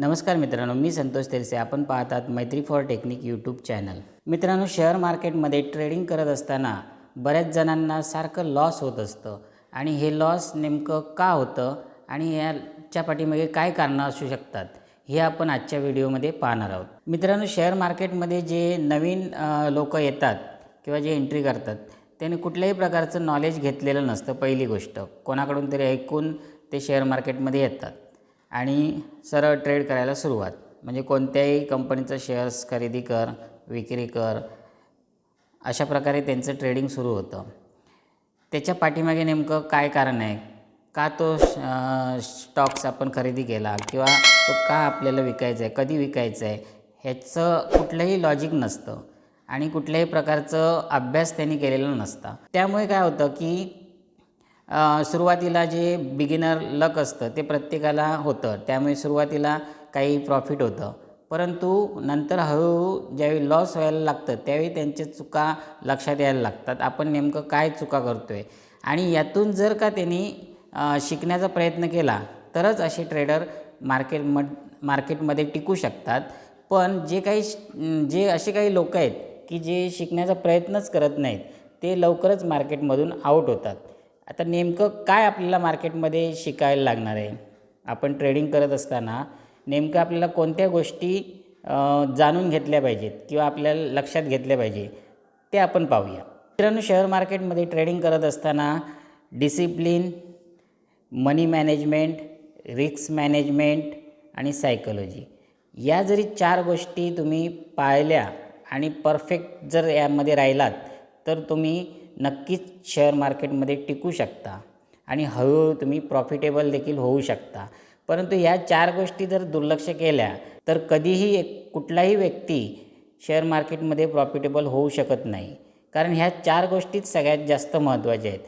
नमस्कार मित्रांनो मी संतोष तेरसे आपण पाहतात Maitri for technique YouTube channel. मित्रांनो शेअर मार्केटमध्ये ट्रेडिंग करत असताना बऱ्याच जणांना सारखं लॉस होत असतं. आणि हे लॉस नेमकं का होतं आणि याच्या पाठीमागे काय कारणं असू शकतात हे आपण आजच्या व्हिडिओमध्ये पाहणार आहोत. मित्रांनो शेअर मार्केटमध्ये जे नवीन लोक येतात किंवा जे एंट्री करतात त्याने कुठल्याही प्रकारचं नॉलेज घेतलेलं नसतं पहिली गोष्ट. कोणाकडून तरी ऐकून ते शेअर मार्केटमध्ये येतात. आणि सरळ ट्रेड करायला सुरुवात. म्हणजे कोणत्याही कंपनीचं शेअर्स खरेदी कर विक्री कर अशा प्रकारे त्यांचं ट्रेडिंग सुरू होतं. त्याच्या पाठीमागे नेमकं काय कारण आहे? का तो स्टॉक्स आपण खरेदी केला किंवा तो का आपल्याला विकायचा आहे कधी विकायचा आहे ह्याचं कुठलंही लॉजिक नसतं आणि कुठल्याही प्रकारचं अभ्यास त्यांनी केलेला नसता. त्यामुळे काय होतं की सुरुवातीला जे बिगिनर लक असतं ते प्रत्येकाला होतं. त्यामुळे सुरुवातीला काही प्रॉफिट होतं. परंतु नंतर हळूहळू ज्यावेळी लॉस व्हायला लागतं त्यावेळी त्यांच्या चुका लक्षात यायला लागतात. आपण नेमकं काय चुका करतो आहे आणि यातून जर का त्यांनी शिकण्याचा प्रयत्न केला तरच असे ट्रेडर मार्केट म मार्केटमध्ये टिकू शकतात. पण जे काही श- जे असे काही लोक आहेत की जे शिकण्याचा प्रयत्नच करत नाहीत ते लवकरच मार्केटमधून आऊट होतात. आता नेमकं काय आपल्याला मार्केटमध्ये शिकायला लागणार आहे? आपण ट्रेडिंग करत असताना नेमकं आपल्याला कोणत्या गोष्टी जाणून घेतल्या पाहिजेत किंवा आपल्याला लक्षात घेतल्या पाहिजे ते आपण पाहूया. मित्रांनो शेअर मार्केटमध्ये ट्रेडिंग करत असताना discipline money management risk management आणि सायकोलॉजी या जरी चार गोष्टी तुम्ही पाळल्या आणि परफेक्ट जर यामध्ये राहिलात तर तुम्ही नक्कीच शेअर मार्केटमध्ये टिकू शकता आणि हळूहळू तुम्ही प्रॉफिटेबल देखील होऊ शकता. परंतु या चार गोष्टी जर दुर्लक्ष केल्या तर कधीही एक कुठलाही व्यक्ती शेअर मार्केटमध्ये प्रॉफिटेबल होऊ शकत नाही. कारण ह्या चार गोष्टीच सगळ्यात जास्त महत्त्वाच्या आहेत.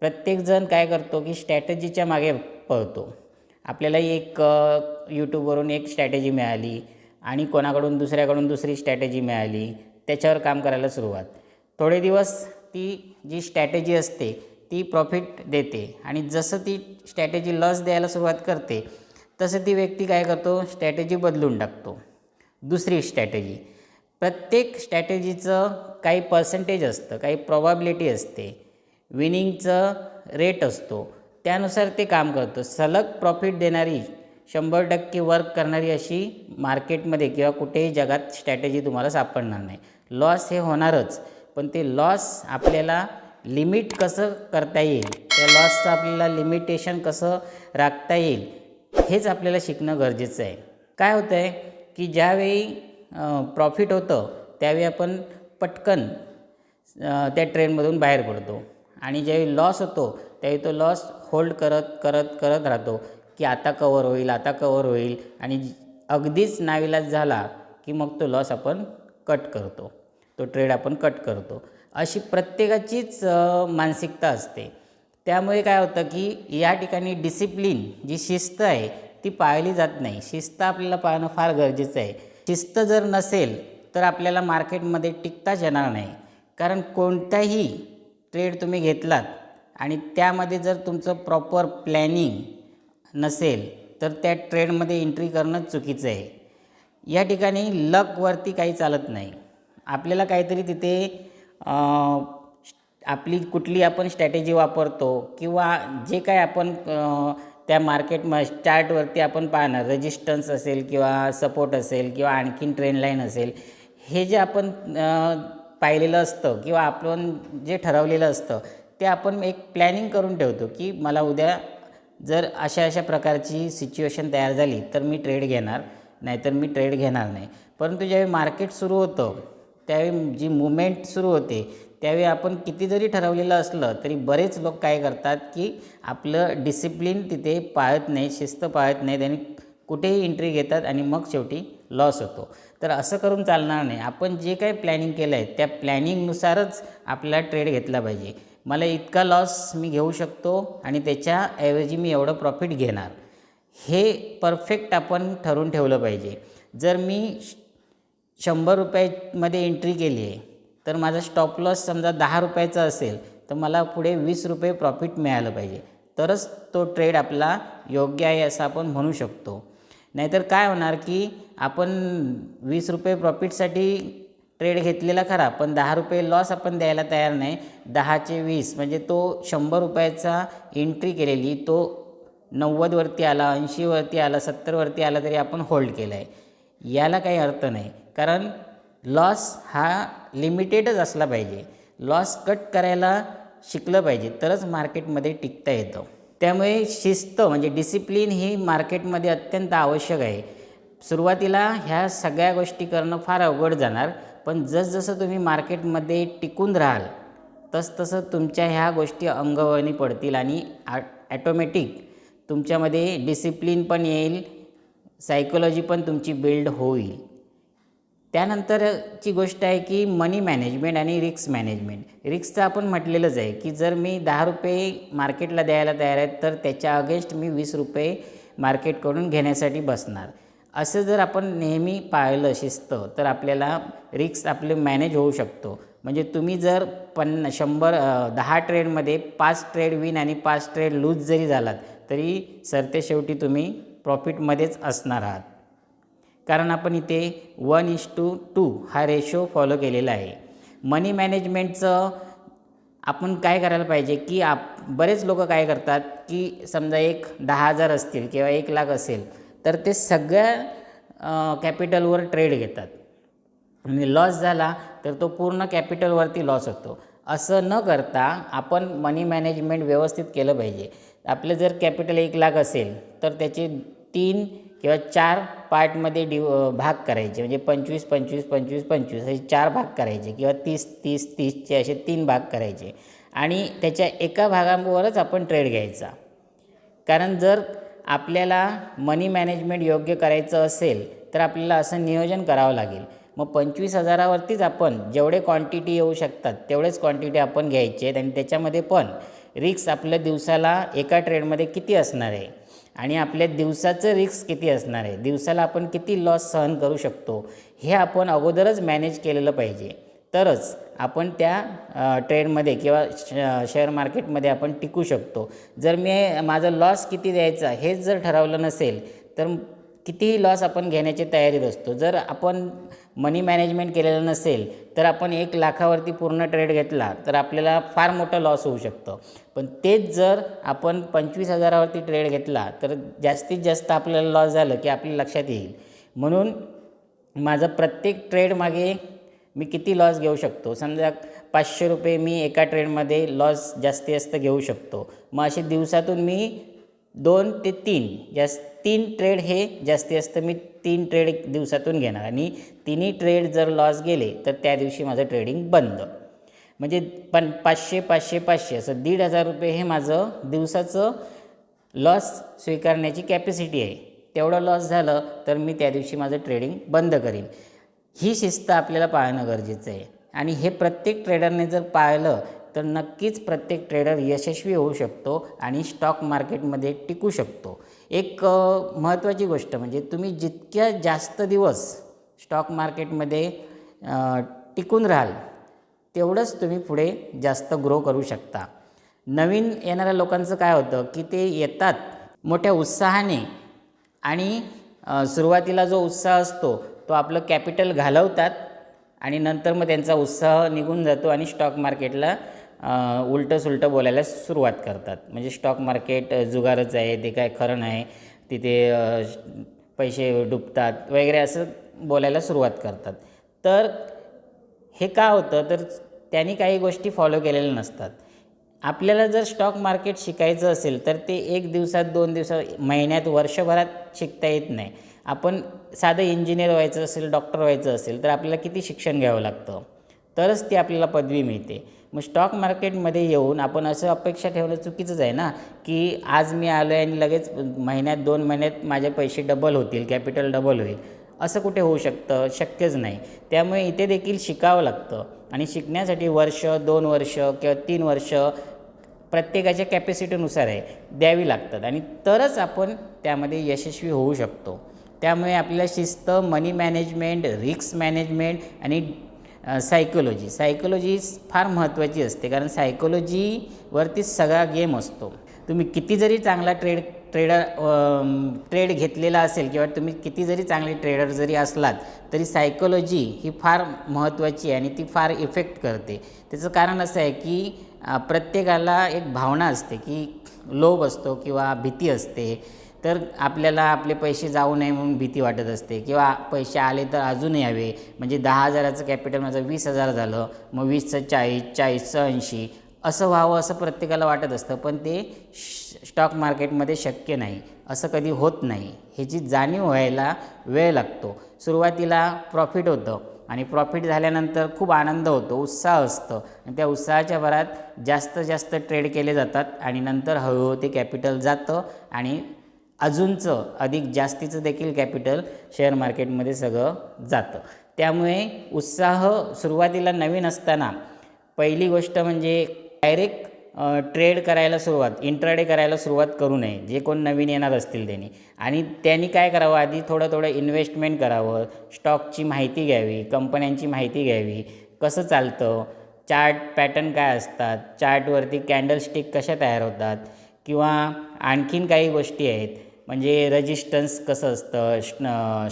प्रत्येकजण काय करतो की स्ट्रॅटजीच्या मागे पळतो. आपल्याला एक यूट्यूबवरून एक स्ट्रॅटेजी मिळाली आणि कोणाकडून दुसऱ्याकडून दुसरी स्ट्रॅटेजी मिळाली त्याच्यावर काम करायला सुरुवात. थोडे दिवस ती जी स्ट्रॅटेजी असते ती प्रॉफिट देते. आणि जसं ती स्ट्रॅटेजी लॉस द्यायला सुरुवात करते तसं ती व्यक्ती काय करतो? स्ट्रॅटेजी बदलून टाकतो. दुसरी स्ट्रॅटेजी प्रत्येक स्ट्रॅटेजीचं काही पर्सेंटेज असतं काही प्रॉबॅबिलिटी असते. विनिंगचं रेट असतो. त्यानुसार ते काम करतं. सलग प्रॉफिट देणारी शंभर टक्के वर्क करणारी अशी मार्केटमध्ये किंवा कुठेही जगात स्ट्रॅटेजी तुम्हाला सापडणार नाही. लॉस हे होणारच. पण ते लॉस आपल्याला लिमिट कसं करता येईल? त्या लॉसचं आपल्याला लिमिटेशन कसं राखता येईल? हेच आपल्याला शिकणं गरजेचं आहे. काय होतं आहे की ज्यावेळी प्रॉफिट होतं त्यावेळी आपण पटकन त्या ट्रेनमधून बाहेर पडतो. आणि ज्यावेळी लॉस होतो त्यावेळी तो लॉस होल्ड करत करत करत राहतो की आता कवर होईल आता कवर होईल. आणि अगदीच नाविलाज झाला की मग तो लॉस आपण कट करतो. तो ट्रेड आपण कट करतो. अशी प्रत्येकाचीच मानसिकता असते. त्यामुळे काय होतं की या ठिकाणी डिसिप्लिन जी शिस्त आहे ती पाळली जात नाही. शिस्त आपल्याला पाळणं फार गरजेचं आहे. शिस्त जर नसेल तर आपल्याला मार्केटमध्ये टिकताच येणार नाही. कारण कोणताही ट्रेड तुम्ही घेतलात आणि त्यामध्ये जर तुमचं प्रॉपर प्लॅनिंग नसेल तर त्या ट्रेडमध्ये एंट्री करणं चुकीचं आहे. या ठिकाणी लकवरती काही चालत नाही. आपल्याला काहीतरी तिथे आपली कुठली आपण स्ट्रॅटेजी वापरतो किंवा जे काय आपण त्या मार्केट म चार्टवरती आपण पाहणार रेजिस्टन्स असेल किंवा सपोर्ट असेल किंवा आणखीन ट्रेंड लाईन असेल हे जे आपण पाहिलेलं असतं किंवा आपण जे ठरवलेलं असतं ते आपण एक प्लॅनिंग करून ठेवतो की मला उद्या जर अशा अशा प्रकारची सिच्युएशन तयार झाली तर मी ट्रेड घेणार नाहीतर मी ट्रेड घेणार नाही. परंतु ज्यावेळी मार्केट सुरू होतं त्यावेळी जी मुवमेंट सुरू होते त्यावेळी आपण किती जरी ठरवलेलं असलं तरी बरेच लोक काय करतात की आपलं डिसिप्लिन तिथे पाळत नाही शिस्त पाळत नाहीत आणि कुठेही एंट्री घेतात आणि मग शेवटी लॉस होतो. तर असं करून चालणार नाही. आपण जे काही प्लॅनिंग केलं आहे त्या प्लॅनिंगनुसारच आपला ट्रेड घेतला पाहिजे. मला इतका लॉस मी घेऊ शकतो आणि त्याच्याऐवजी मी एवढं प्रॉफिट घेणार. हे परफेक्ट आपण ठरवून ठेवलं पाहिजे. जर मी शंभर रुपयामध्ये एंट्री केली आहे. तर माझा स्टॉप लॉस समजा दहा रुपयाचा असेल तर मला पुढे वीस रुपये प्रॉफिट मिळालं पाहिजे. तरच तो ट्रेड आपला योग्य आहे असं आपण म्हणू शकतो. नाहीतर काय होणार की आपण वीस रुपये प्रॉफिटसाठी ट्रेड घेतलेला खरा पण दहा रुपये लॉस आपण द्यायला तयार नाही. दहाचे वीस म्हणजे तो शंभर रुपयाचा एंट्री केलेली तो नव्वदवरती आला ऐंशीवरती आला सत्तरवरती आला तरी आपण होल्ड केला आहे याला काही अर्थ नाही. कारण लॉस हा लिमिटेडच असला पाहिजे. लॉस कट करायला शिकलं पाहिजे. तरच मार्केटमध्ये टिकता येतं. त्यामुळे शिस्त म्हणजे डिसिप्लिन ही मार्केटमध्ये अत्यंत आवश्यक आहे. सुरुवातीला ह्या सगळ्या गोष्टी करणं फार अवघड जाणार. पण जसजसं तुम्ही मार्केटमध्ये टिकून राहाल तसतसं तुमच्या ह्या गोष्टी अंगवळणी पडतील आणि आ ॲटोमॅटिक तुमच्यामध्ये डिसिप्लिन पण येईल. सायकोलॉजी पण तुमची बिल्ड होईल. त्यानंतरची गोष्ट आहे की मनी मॅनेजमेंट आणि रिक्स मॅनेजमेंट रिक्सचं आपण म्हटलेलंच आहे की जर मी दहा रुपये मार्केटला द्यायला तयार आहे तर त्याच्या अगेन्स्ट मी वीस रुपये मार्केटकडून घेण्यासाठी बसणार. असं जर आपण नेहमी पाळलं शिस्त तर आपल्याला रिक्स आपले मॅनेज होऊ शकतो. म्हणजे तुम्ही जर पन्न शंभर दहा ट्रेडमध्ये पाच ट्रेड विन आणि पाच ट्रेड लूज जरी झालात तरी सरते शेवटी तुम्ही प्रॉफिटमध्येच असणार आहात. कारण आपण इथे one is to two two ratio follow केलेला आहे. मनी मॅनेजमेंटचं आपण काय करायला पाहिजे की आप बरेच लोक काय करतात की समजा एक दहा हजार असतील किंवा एक लाख असेल तर ते सगळ्या कॅपिटलवर ट्रेड घेतात. आणि लॉस झाला तर तो पूर्ण कॅपिटलवरती लॉस होतो. असं न करता आपण मनी मॅनेजमेंट व्यवस्थित केलं पाहिजे. आपलं जर कॅपिटल एक लाख असेल तर त्याचे तीन किंवा चार पार्टमध्ये डिव भाग करायचे. म्हणजे पंचवीस पंचवीस पंचवीस पंचवीस असे चार भाग करायचे किंवा तीस तीस तीसचे असे तीन भाग करायचे. आणि त्याच्या एका भागावरच आपण ट्रेड घ्यायचा. कारण जर आपल्याला मनी मॅनेजमेंट योग्य करायचं असेल तर आपल्याला असं नियोजन करावं लागेल. मग पंचवीस हजारावरतीच आपण जेवढे क्वांटिटी येऊ शकतात तेवढेच क्वांटिटी आपण घ्यायचे आहेत. आणि त्याच्यामध्ये पण रिक्स आपल्या दिवसाला एका ट्रेडमध्ये किती असणार आहे? आणि आपल्या दिवसाचं रिक्स किती असणार आहे? दिवसाला आपण किती लॉस सहन करू शकतो? हे आपण अगोदरच मॅनेज केलेलं पाहिजे. तरच आपण त्या ट्रेडमध्ये किंवा श शेअर मार्केटमध्ये आपण टिकू शकतो. जर मी माझं लॉस किती द्यायचा हेच जर ठरवलं नसेल तर कितीही लॉस आपण घेण्याची तयारीत असतो. जर आपण मनी मॅनेजमेंट केलेलं नसेल तर आपण एक लाखावरती पूर्ण ट्रेड घेतला तर आपल्याला फार मोठा लॉस होऊ शकतं. पण तेच जर आपण पंचवीस हजारावरती ट्रेड घेतला तर जास्तीत जास्त आपल्याला लॉस झालं की आपल्या लक्षात येईल. म्हणून माझं प्रत्येक ट्रेडमागे मी किती लॉस घेऊ शकतो? समजा पाचशे रुपये मी एका ट्रेडमध्ये लॉस जास्तीत जास्त घेऊ शकतो. मग असे दिवसातून मी दोन ते तीन जास्त तीन ट्रेड हे जास्ती जास्त मी तीन ट्रेड दिवसातून घेणार. आणि तिन्ही ट्रेड जर लॉस गेले तर त्या दिवशी माझं ट्रेडिंग बंद. म्हणजे पण पाचशे पाचशे पाचशे असं दीड हजार रुपये हे माझं दिवसाचं लॉस स्वीकारण्याची कॅपॅसिटी आहे. तेवढं लॉस झालं तर मी त्या दिवशी माझं ट्रेडिंग बंद करीन. ही शिस्त आपल्याला पाळणं गरजेचं आहे. आणि हे प्रत्येक ट्रेडरने जर पाळलं तर नक्कीच प्रत्येक ट्रेडर यशस्वी होऊ शकतो आणि स्टॉक मार्केटमध्ये टिकू शकतो. एक महत्त्वाची गोष्ट म्हणजे तुम्ही जितक्या जास्त दिवस स्टॉक मार्केटमध्ये टिकून राहाल तेवढंच तुम्ही पुढे जास्त ग्रो करू शकता. नवीन येणाऱ्या लोकांचं काय होतं की ते येतात मोठ्या उत्साहाने आणि सुरुवातीला जो उत्साह असतो तो आपलं कॅपिटल घालवतात आणि नंतर मग त्यांचा उत्साह निघून जातो आणि स्टॉक मार्केटला उलटं सुलटं बोलायला सुरुवात करतात. म्हणजे स्टॉक मार्केट जुगारच आहे ते काय खरं नाही तिथे पैसे डुबतात वगैरे असं बोलायला सुरुवात करतात. तर हे का होतं? तर त्यांनी काही गोष्टी फॉलो केलेल्या नसतात. आपल्याला जर स्टॉक मार्केट शिकायचं असेल तर ते एक दिवसात दोन दिवसात महिन्यात वर्षभरात शिकता येत नाही. आपण साधं इंजिनियर व्हायचं असेल डॉक्टर व्हायचं असेल तर आपल्याला किती शिक्षण घ्यावं लागतं? तरच ती आपल्याला पदवी मिळते. मग स्टॉक मार्केटमध्ये येऊन आपण असं अपेक्षा ठेवणं चुकीचंच आहे ना की आज मी आलो आहे आणि लगेच महिन्यात दोन महिन्यात माझे पैसे डबल होतील कॅपिटल डबल होईल. असं कुठे होऊ शकतं? शक्यच नाही. त्यामुळे इथे देखील शिकावं लागतं. आणि शिकण्यासाठी वर्ष दोन वर्ष किंवा तीन वर्ष प्रत्येकाच्या कॅपॅसिटीनुसार आहे द्यावी लागतात. आणि तरच आपण त्यामध्ये यशस्वी होऊ शकतो. त्यामुळे आपल्याला शिस्त मनी मॅनेजमेंट रिक्स मॅनेजमेंट आणि सायकोलॉजी सायकोलॉजी फार महत्त्वाची असते कारण सायकोलॉजीवरतीच सगळा गेम असतो. तुम्ही किती जरी चांगला ट्रेड ट्रेडर ट्रेड घेतलेला असेल किंवा तुम्ही किती जरी चांगले ट्रेडर जरी असलात तरी सायकोलॉजी ही फार महत्त्वाची आहे आणि ती फार इफेक्ट करते. त्याचं कारण असं आहे की प्रत्येकाला एक भावना असते की लोभ असतो किंवा भीती असते. तर आपल्याला आपले पैसे जाऊ नये म्हणून भीती वाटत असते. किंवा पैसे आले तर अजून यावे म्हणजे दहा हजाराचं कॅपिटल माझं वीस हजार झालं. मग वीसचं चाळीस चाळीसचं ऐंशी. असं व्हावं असं प्रत्येकाला वाटत असतं. पण ते श- स्टॉक मार्केटमध्ये शक्य नाही. असं कधी होत नाही. ह्याची जाणीव व्हायला वेळ लागतो. सुरुवातीला प्रॉफिट होतं. आणि प्रॉफिट झाल्यानंतर खूप आनंद होतो. उत्साह असतं. आणि त्या उत्साहाच्या भरात जास्त जास्त ट्रेड केले जातात. आणि नंतर हळूहळू ते कॅपिटल जातं. आणि अजूनचं अधिक जास्तीचं देखील कॅपिटल शेअर मार्केटमध्ये सगळं जातं. त्यामुळे उत्साह सुरुवातीला नवीन असताना पहिली गोष्ट म्हणजे डायरेक्ट ट्रेड करायला सुरुवात इंट्राडे करायला सुरुवात करू नये जे कोण नवीन येणार असतील त्यांनी. आणि त्यांनी काय करावं? आधी थोडं थोडं इन्व्हेस्टमेंट करावं स्टॉकची माहिती घ्यावी कंपन्यांची माहिती घ्यावी कसं चालतं चार्ट पॅटर्न काय असतात चार्टवरती कॅन्डलस्टिक कशा तयार होतात किंवा आणखीन काही गोष्टी आहेत म्हणजे रजिस्टन्स कसं असतं?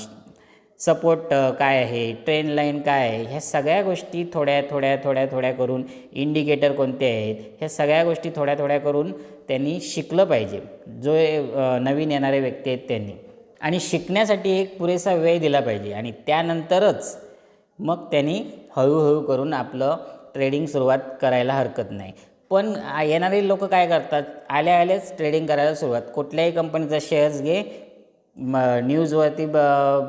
सपोर्ट काय आहे? ट्रेन लाईन काय आहे? ह्या सगळ्या गोष्टी थोड्या थोड्या थोड्या थोड्या करून इंडिकेटर कोणते आहेत? ह्या सगळ्या गोष्टी थोड्या थोड्या करून त्यांनी शिकलं पाहिजे. जो नवीन येणारे व्यक्ती आहेत त्यांनी. आणि शिकण्यासाठी एक पुरेसा वेळ दिला पाहिजे. आणि त्यानंतरच मग त्यांनी हळूहळू करून आपलं ट्रेडिंग सुरुवात करायला हरकत नाही. पण येणारे लोक काय करतात? आल्या आल्याच ट्रेडिंग करायला सुरुवात. कुठल्याही कंपनीचा शेअर्स घे म न्यूजवरती ब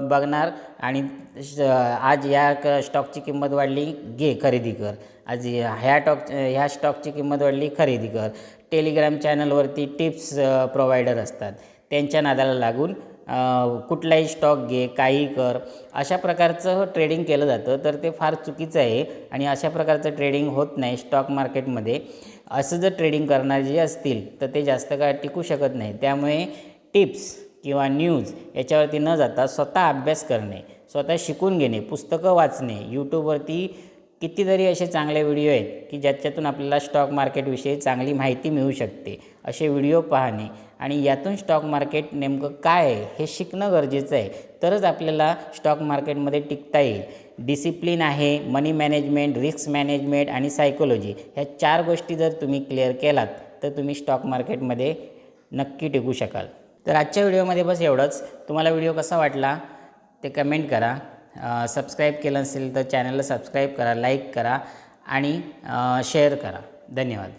बघणार आणि श- आज या क स्टॉकची किंमत वाढली घे खरेदी कर. आज ह्या टॉक ह्या स्टॉकची किंमत वाढली खरेदी कर. टेलिग्राम चॅनलवरती टिप्स प्रोव्हायडर असतात. त्यांच्या नादाला लागून कुठलाही स्टॉक घे काही कर अशा प्रकारचं ट्रेडिंग केलं जातं. तर ते फार चुकीचं आहे आणि अशा प्रकारचं ट्रेडिंग होत नाही स्टॉक मार्केटमध्ये असं जर ट्रेडिंग करणारे जे असतील तर ते जास्त काळ टिकू शकत नाही. त्यामुळे टिप्स किंवा न्यूज याच्यावरती न जाता स्वतः अभ्यास करणे स्वतः शिकून घेणे पुस्तकं वाचणे यूट्यूबवरती कितीतरी असे चांगले व्हिडिओ आहेत की ज्याच्यातून आपल्याला स्टॉक मार्केटविषयी चांगली माहिती मिळू शकते. असे व्हिडिओ पाहणे आणि यातून स्टॉक मार्केट नेमकं काय आहे हे शिकणं गरजेचं आहे. तरच आपल्याला स्टॉक मार्केटमध्ये टिकता येईल. डिसिप्लिन आहे मनी मॅनेजमेंट रिस्क मॅनेजमेंट आणि सायकोलॉजी ह्या चार गोष्टी जर तुम्ही क्लिअर केलात तर तुम्ही स्टॉक मार्केटमध्ये नक्की टिकू शकाल. तर आजच्या व्हिडिओमध्ये बस एवढंच. तुम्हाला व्हिडिओ कसा वाटला ते कमेंट करा. सबस्क्राईब केलं असेल तर चॅनलला सबस्क्राईब करा लाईक करा आणि शेअर करा. धन्यवाद.